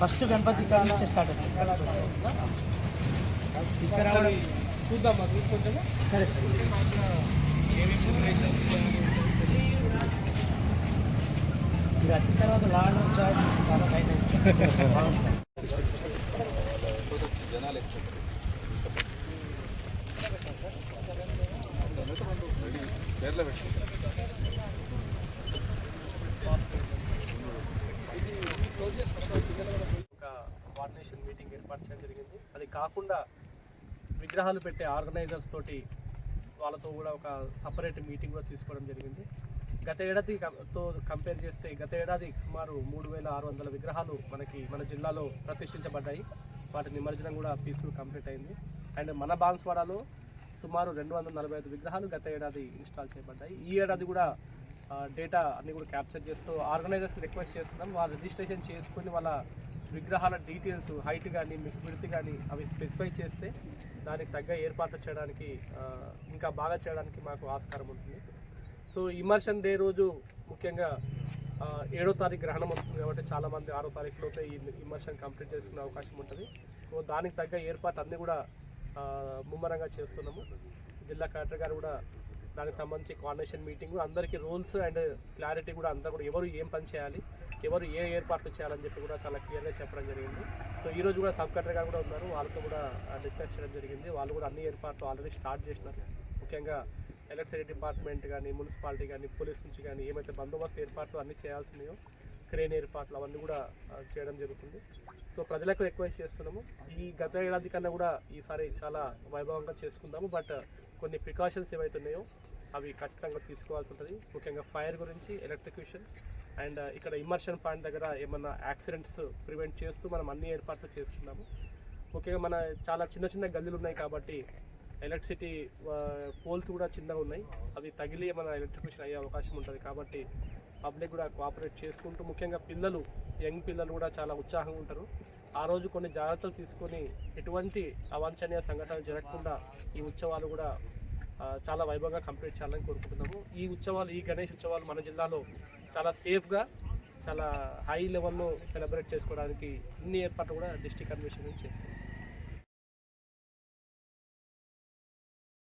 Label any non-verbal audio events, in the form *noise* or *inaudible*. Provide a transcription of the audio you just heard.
First Ganapati నుంచి start తీసుకురావడం. చూద్దామా? తీసుకొచ్చాము సరే. ఇది తర్వాత లాడ్ చాలా *laughs* జనాలు ఎక్కువ. అవుతుంది ఒక కోఆర్డినేషన్ మీటింగ్ ఏర్పాటు చేయడం జరిగింది. అది కాకుండా విగ్రహాలు పెట్టే ఆర్గనైజర్స్ తోటి వాళ్ళతో కూడా ఒక సపరేట్ మీటింగ్ కూడా తీసుకోవడం జరిగింది. గత ఏడాదితో తో కంపేర్ చేస్తే గత ఏడాది సుమారు మూడు వేల ఆరు వందల విగ్రహాలు మనకి మన జిల్లాలో ప్రతిష్ఠించబడ్డాయి. వాటి నిమజ్జనం కూడా పీస్ఫుల్ కంప్లీట్ అయింది. అండ్ మన బాన్స్వాడలో సుమారు రెండు వందల నలభై ఐదు విగ్రహాలు గత ఏడాది ఇన్స్టాల్ చేయబడ్డాయి. ఈ ఏడాది కూడా డేటా అన్ని కూడా క్యాప్చర్ చేస్తూ ఆర్గనైజర్స్కి రిక్వెస్ట్ చేస్తున్నాం. వాళ్ళు రిజిస్ట్రేషన్ చేసుకుని వాళ్ళ విగ్రహాల డీటెయిల్స్ హైట్ కానీ విడ్త్ కానీ అవి స్పెసిఫై చేస్తే దానికి తగ్గ ఏర్పాట్లు చేయడానికి ఇంకా బాగా చేయడానికి మాకు ఆస్కారం ఉంటుంది. సో ఇమర్షన్ డే రోజు ముఖ్యంగా ఏడో తారీఖు గ్రహణం వస్తుంది కాబట్టి చాలామంది ఆరో తారీఖులోపే ఈ ఇమర్షన్ కంప్లీట్ చేసుకునే అవకాశం ఉంటుంది. సో దానికి తగ్గ ఏర్పాటు అన్నీ కూడా ముమ్మరంగా చేస్తున్నాము. జిల్లా కలెక్టర్ గారు కూడా దానికి సంబంధించి కోఆర్డినేషన్ మీటింగ్ అందరికీ రూల్స్ అండ్ క్లారిటీ కూడా అంతా కూడా ఎవరు ఏం పని చేయాలి ఎవరు ఏ ఏర్పాట్లు చేయాలని చెప్పి కూడా చాలా క్లియర్గా చెప్పడం జరిగింది. సో ఈరోజు కూడా సబ్ కలెక్టర్ గారు కూడా ఉన్నారు. వాళ్ళతో కూడా డిస్కస్ చేయడం జరిగింది. వాళ్ళు కూడా అన్ని ఏర్పాట్లు ఆల్రెడీ స్టార్ట్ చేసినారు. ముఖ్యంగా ఎలక్ట్రిసిటీ డిపార్ట్మెంట్ కానీ మున్సిపాలిటీ కానీ పోలీస్ నుంచి కానీ ఏమైతే బందోబస్తు ఏర్పాట్లు అన్నీ చేయాల్సినాయో క్రేన్ ఏర్పాట్లు అవన్నీ కూడా చేయడం జరుగుతుంది. సో ప్రజలకు రిక్వెస్ట్ చేస్తున్నాము. ఈ గత ఏడాది కన్నా కూడా ఈసారి చాలా వైభవంగా చేసుకుందాము. బట్ కొన్ని ప్రికాషన్స్ ఏవైతే ఉన్నాయో అవి ఖచ్చితంగా తీసుకోవాల్సి ఉంటుంది. ముఖ్యంగా ఫైర్ గురించి ఎలక్ట్రిక్యూషన్ అండ్ ఇక్కడ ఇమర్షన్ పాయింట్ దగ్గర ఏమన్నా యాక్సిడెంట్స్ ప్రివెంట్ చేస్తూ మనం అన్ని ఏర్పాట్లు చేసుకుందాము. ముఖ్యంగా మన చాలా చిన్న చిన్న గల్లీలు ఉన్నాయి కాబట్టి ఎలక్ట్రిసిటీ పోల్స్ కూడా చిన్నగా ఉన్నాయి. అవి తగిలి మన ఎలక్ట్రిక్యూషన్ అయ్యే అవకాశం ఉంటుంది కాబట్టి పబ్లిక్ కూడా కోఆపరేట్ చేసుకుంటూ ముఖ్యంగా పిల్లలు యంగ్ పిల్లలు కూడా చాలా ఉత్సాహంగా ఉంటారు. ఆ రోజు కొన్ని జాగ్రత్తలు తీసుకొని ఎటువంటి అవాంఛనీయ సంఘటనలు జరగకుండా ఈ ఉత్సవాలు కూడా చాలా వైభవంగా కంప్లీట్ చేయాలని కోరుకుంటున్నాము. ఈ ఉత్సవాలు ఈ గణేష్ ఉత్సవాలు మన జిల్లాలో చాలా సేఫ్గా చాలా హై లెవెల్లో సెలబ్రేట్ చేసుకోవడానికి అన్ని ఏర్పాట్లు కూడా డిస్టిక్ అడ్మినిస్ట్రేషన్ చేసుకున్నాం.